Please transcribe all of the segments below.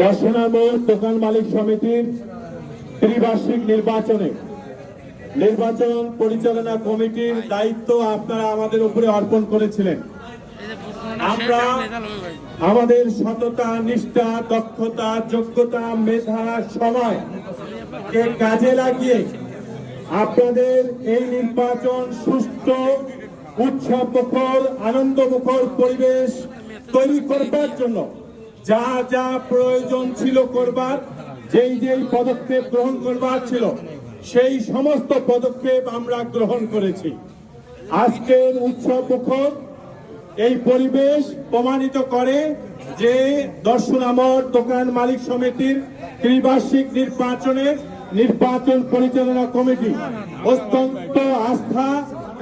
দর্শনা মোড় দোকান মালিক সমিতির ত্রিবার্ষিক নির্বাচনে নির্বাচন পরিচালনা কমিটির দায়িত্ব আপনারা আমাদের উপরে অর্পণ করেছিলেন। আমরা আমাদের সততা, নিষ্ঠা, দক্ষতা, যোগ্যতা, মেধা, সময় কে কাজে লাগিয়ে আপনাদের এই নির্বাচন সুস্থ উৎসব মুখর আনন্দ মুখর পরিবেশ তৈরি করবার জন্য যা যা প্রয়োজন ছিল করবার, যেই যেই পদক্ষেপ গ্রহণ করবার ছিল, সেই সমস্ত পদক্ষেপ আমরা গ্রহণ করেছি। আজকের উৎসব মুখর এই পরিবেশ প্রমাণিত করে যে দর্শনামর দোকান মালিক সমিতির ত্রিবার্ষিক নির্বাচনের নির্বাচন পরিচালনা কমিটি অত্যন্ত আস্থা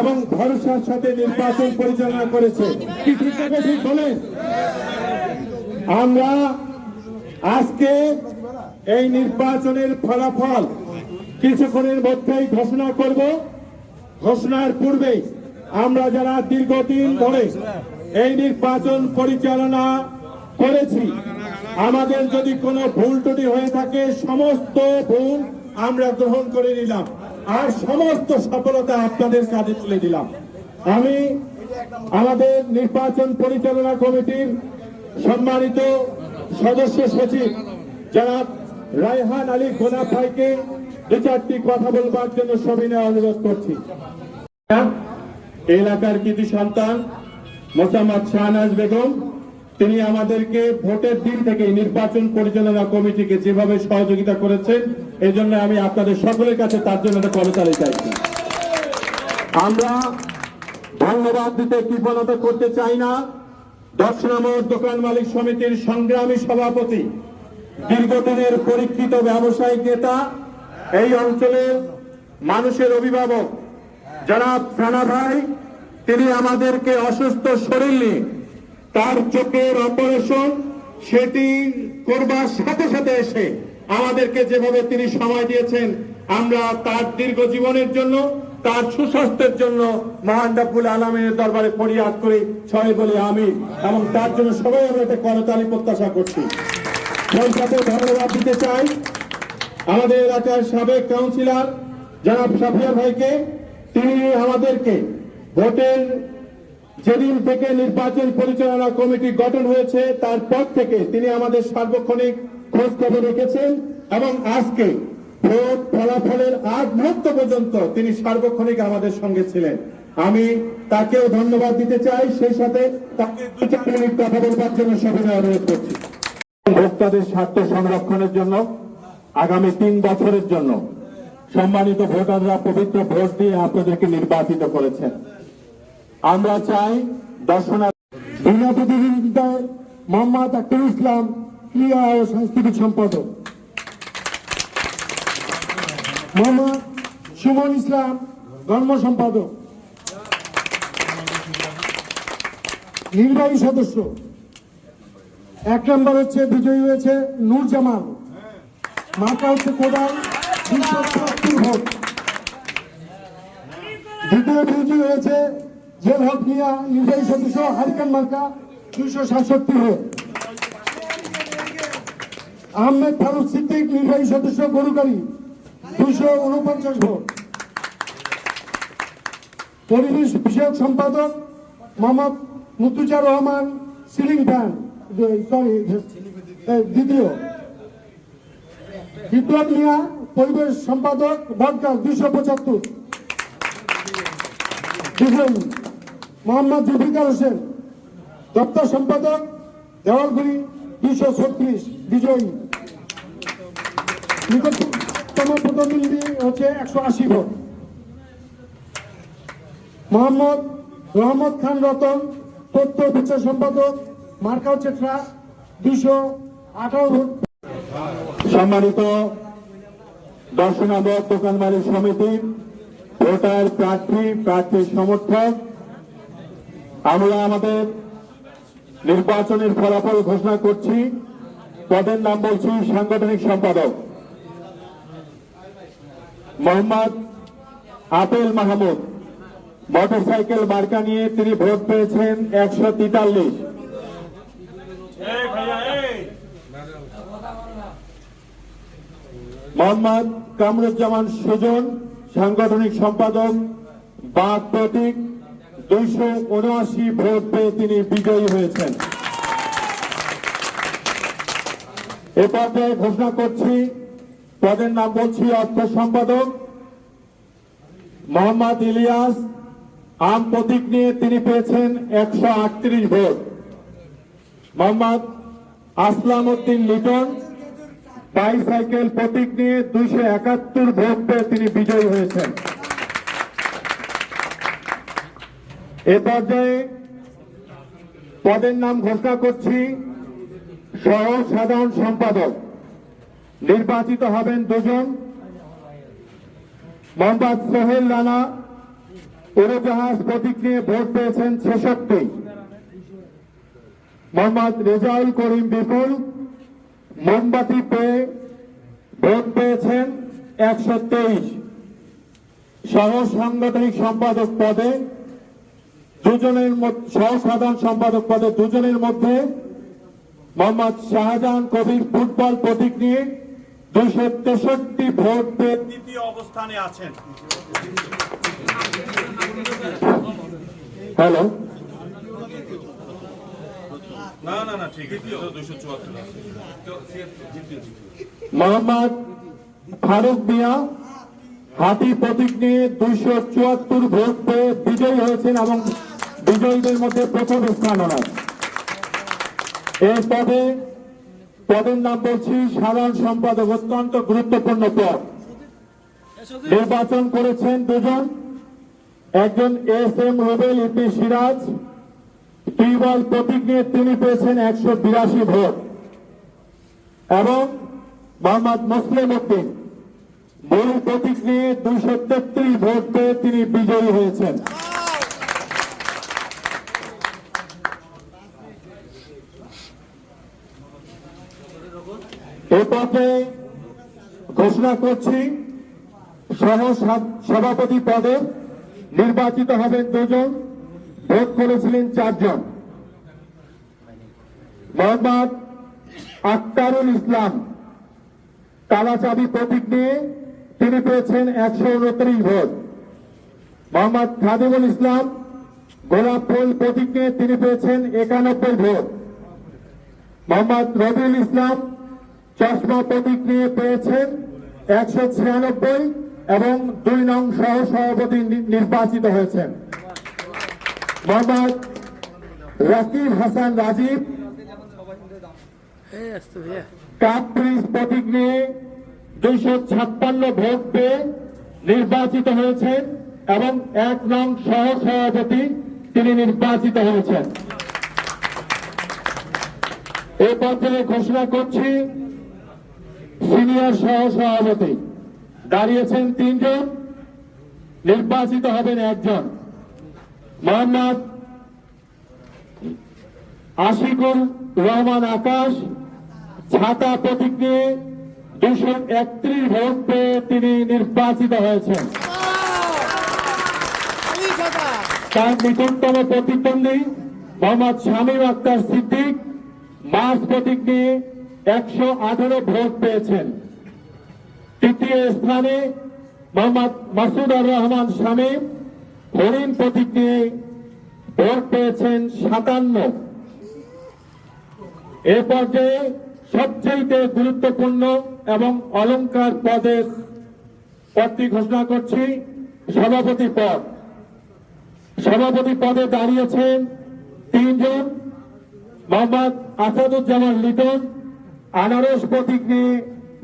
এবং ভরসার সাথে নির্বাচন পরিচালনা করেছে। কি ঠিক বলেন? আমরা আজকে এই নির্বাচনের ফলাফল কিছুক্ষণের মধ্যেই ঘোষণা করব। ঘোষণার পূর্বেই আমরা যারা দীর্ঘদিন ধরে এই নির্বাচন পরিচালনা করেছি, আমাদের যদি কোনো ভুল ত্রুটি হয়ে থাকে, সমস্ত ভুল আমরা গ্রহণ করে নিলাম আর সমস্ত সফলতা আপনাদের কাজে তুলে দিলাম। আমি আমাদের নির্বাচন পরিচালনা কমিটির সম্মানিত সদস্য সচিব যারা রায়হান আলী গোনা ভাইকে দু চারটি কথা বলবার জন্য সবিনয় অনুরোধ করছি। এলাকার কৃতি সন্তান মোসাম্মদ শাহনাজ বেগম, তিনি আমাদেরকে ভোটের দিন থেকে নির্বাচন পরিচালনা কমিটিকে যেভাবে সহযোগিতা করেছেন এই জন্য আমি আপনাদের সকলের কাছে তার জন্য একটা করতালি চাইছি। আমরা ধন্যবাদ দিতে কৃপণতা করতে চাই না। দর্শনামর দোকান মালিক সমিতির সংগ্রামী সভাপতি, দীর্ঘদিনের পরীক্ষিত ব্যবসায়িক নেতা, এই অঞ্চলের মানুষের অভিভাবক, জনাব রানা ভাই, তিনি আমাদেরকে অসুস্থ শরীর নিয়ে তার চোখের অপারেশন সেটি করবার সাথে সাথে এসে আমাদেরকে যেভাবে তিনি সময় দিয়েছেন, আমরা তার দীর্ঘ জীবনের জন্য তার সুস্বাস্থ্যের জন্য মহান রাব্বুল আলমের দরবারে ফরিয়াদ করি ছয় বলে আমি এবং তার জন্য সবাই আমরা একটা করতালি প্রত্যাশা করছি। সেই ধন্যবাদ দিতে চাই আমাদের এলাকার সাবেক কাউন্সিলর জনাব সাফিয়া ভাইকে। তিনি আমাদেরকে ভোটের যেদিন থেকে নির্বাচন পরিচালনা কমিটি গঠন হয়েছে, তারপর থেকে তিনি আমাদের সার্বক্ষণিক খোঁজ খবর রেখেছেন এবং আজকে ভোট ফলাফলের আগ মুহূর্ত পর্যন্ত তিনি সার্বক্ষণিক আমাদের সঙ্গে ছিলেন। আমি তাকেও ধন্যবাদ দিতে চাই, সেই সাথে তাকে দু চার মিনিট কথা বলবার জন্য সবিনয় অনুরোধ করছি। ভোক্তাদের স্বার্থ সংরক্ষণের জন্য, আগামী তিন বছরের জন্য সম্মানিত ভোটাররা পবিত্র ভোট দিয়ে আপনাদেরকে নির্বাচিত করেছেন। আমরা চাই দর্শনা বিনা প্রতিনিধিতায় মোহাম্মদ আক্তার ইসলাম ক্রিয়া ও সাংস্কৃতিক সম্পাদক। মোহাম্মদ সুমন ইসলাম, ধর্ম সম্পাদক। নির্বাহী সদস্য। এক নম্বর হচ্ছে বিজয়ী হয়েছে নূর জামাল মার্কা হচ্ছে কোদাল দুশো চুয়াত্তর ভোট। দ্বিতীয় বিজয়ী হয়েছে জেল হক মিয়া, নির্বাহী সদস্য হারিকান মার্কা দুশো সাতষট্টি ভোট। আহমেদ ফারুক সিদ্দিক, নির্বাহী সদস্য গরুগাড়ি দুশো উনপঞ্চাশ ভোট। পরিবেশ বিষয়ক সম্পাদক Mohammad Mutuja Rahman, ceiling fan sorry দ্বিতীয়। বিপ্লব মিয়া, পরিবেশ সম্পাদক বদগাছ দুশো পঁচাত্তর। মোহাম্মদ জুলফিকার হোসেন, দপ্তর সম্পাদক, দেওয়ালগুড়ি দুশো ছত্রিশ, বিজয়ী। নিকটতম প্রতিনিধি হচ্ছে একশো আশি ভোট। মোহাম্মদ রহমদ খান রতন, তথ্য বিচার সম্পাদক মার্কা হচ্ছে ট্রাক দুশো আঠারো ভোট। সম্মানিত দর্শনাবক দোকান মালিক সমিতির ভোটার প্রার্থী প্রার্থী সমর্থক, আমরা আমাদের নির্বাচনের ফলাফল ঘোষণা করছি। পদের নাম বলছি সাংগঠনিক সম্পাদক। মোহাম্মদ আপেল মাহমুদ। মোটরসাইকেল মার্কা নিয়ে তিনি ভোট পেয়েছেন একশো তেতাল্লিশ। মোহাম্মদ কামরুজ্জামান সুজন, সাংগঠনিক সম্পাদক বাদ প্রতীক, দুইশো উনআশি ভোট পেয়ে তিনি বিজয়ী হয়েছেন। এ পর্যায়ে ঘোষণা করছি পদের নাম বলছি অর্থ সম্পাদক মোহাম্মদ ইলিয়াস। আম প্রতীক নিয়ে তিনি পেয়েছেন একশো আটত্রিশ ভোট। মোহাম্মদ আসলাম উদ্দিন লিটন বাইসাইকেল প্রতীক নিয়ে দুইশো একাত্তর ভোট পেয়ে তিনি বিজয়ী হয়েছেন। এ পর্যায়ে পদের নাম ঘোষণা করছি সহ সাধারণ সম্পাদক। নির্বাচিত হবেন দুজন। মোহাম্মদ সোহেল রানা, উড়োজাহাজ প্রতীক নিয়ে ভোট পেয়েছেন ছেষট্টি। মোহাম্মদ রেজাউল করিম বিপুল, মোমবাতি পেয়ে ভোট পেয়েছেন একশো তেইশ। সহ সাংগঠনিক সম্পাদক পদে দুজনের সহ সাধারণ সম্পাদক পদে দুজনের মধ্যে মোহাম্মদ শাহজাহান কবির ফুটবল প্রতীক নিয়ে দুশো তেষট্টি ভোট পেয়ে দ্বিতীয় অবস্থানে আছেন। হ্যালো। না না না ঠিক আছে। মোহাম্মদ ফারুক মিয়া হাতি প্রতীক নিয়ে দুইশো চুয়াত্তর ভোট পেয়ে বিজয়ী হয়েছেন এবং বিজয়ীদের মধ্যে প্রথম স্থান ওনার। পদে পদের নাম বলছি সাধারণ সম্পাদক অত্যন্ত গুরুত্বপূর্ণ পদ। নির্বাচন করেছেন দুজন। একজন এস এম রুবেল ইপি সিরাজ। টিউবওয়েল প্রতীক নিয়ে তিনি পেয়েছেন একশো বিরাশি ভোট। এবং মোহাম্মদ মুসলিম উদ্দিন। মূল প্রতীক নিয়ে দুইশো তেত্রিশ ভোট পেয়ে তিনি বিজয়ী হয়েছেন। এ ঘোষণা করছি, সহ সভাপতি পদে নির্বাচিত হবেন দুজন, ভোট করেছিলেন চারজন। মোহাম্মদ আক্তারুল ইসলাম কালাচাবি প্রতীক নিয়ে তিনি পেয়েছেন একশো উনত্রিশ ভোট। মোহাম্মদ খাদিমুল ইসলাম গোলাপ ফুল প্রতীক নিয়ে তিনি পেয়েছেন একানব্বই ভোট। মোহাম্মদ রবিউল ইসলাম চশমা প্রতীক নিয়ে পেয়েছেন একশো ছিয়ানব্বই এবং দুই নং সহ সভাপতি নির্বাচিত হয়েছেন। রাকিব হাসান রাজীব কাপ্রিস প্রতীক নিয়ে দুইশো ছাপ্পান্ন ভোট পেয়ে নির্বাচিত হয়েছেন এবং এক নং সহ সভাপতি তিনি নির্বাচিত হয়েছেন। এই পর্যায়ে ঘোষণা করছি সিনিয়র সহ সভাপতি। দাঁড়িয়েছেন তিনজন, নির্বাচিত হবেন একজন। মোহাম্মদ আশিকুর রহমান আকাশ, ছাতা প্রতীক নিয়ে দুশো একত্রিশ ভোট পেয়ে তিনি নির্বাচিত হয়েছেন। তার নিকটতম প্রতিদ্বন্দ্বী মোহাম্মদ শামীম আক্তার সিদ্দিক মাস প্রতীক নিয়ে একশো আঠারো ভোট পেয়েছেন। তৃতীয় স্থানে মোহাম্মদ মাসুদ আর রহমান শামীম হরিণ প্রতীক নিয়ে ভোট পেয়েছেন সাতান্ন। এ পর্যায়ে সবচেয়ে গুরুত্বপূর্ণ এবং অলংকার পদের পদটি ঘোষণা করছি, সভাপতি পদ। সভাপতি পদে দাঁড়িয়েছেন তিনজন, মোহাম্মদ আসাদুজ্জামান লিটন আনারস প্রতীক নিয়ে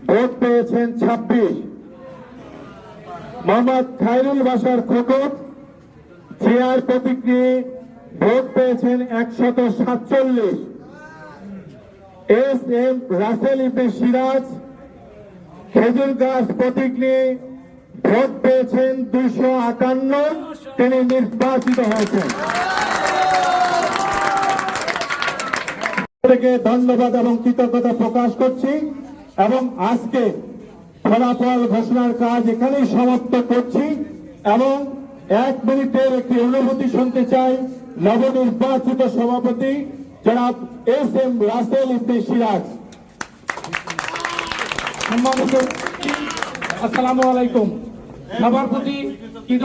ভোট পেয়েছেন ছাব্বিশ। মোহাম্মদ খায়রুল বাসার খোকত, চেয়ার প্রতীক নিয়ে ভোট পেয়েছেন একশত সাতচল্লিশ। এস এম রাসেল ইবে সিরাজ, খেজুর গাছ প্রতীক নিয়ে ভোট পেয়েছেন দুইশো আটান্ন তিনি নির্বাচিত হয়েছেন। থেকে ধন্যবাদ এবং কৃতজ্ঞতা প্রকাশ করছি এবং আজকে ফলাফল ঘোষণার কাজ এখানেই সমাপ্ত করছি এবং এক মিনিটের একটি অনুভূতি শুনতে চাই নবনির্বাচিত সভাপতি জনাব এস এম রাসেল ইবনে সিরাজ। সম্মানিত আসসালামু আলাইকুম। কৃতজ্ঞ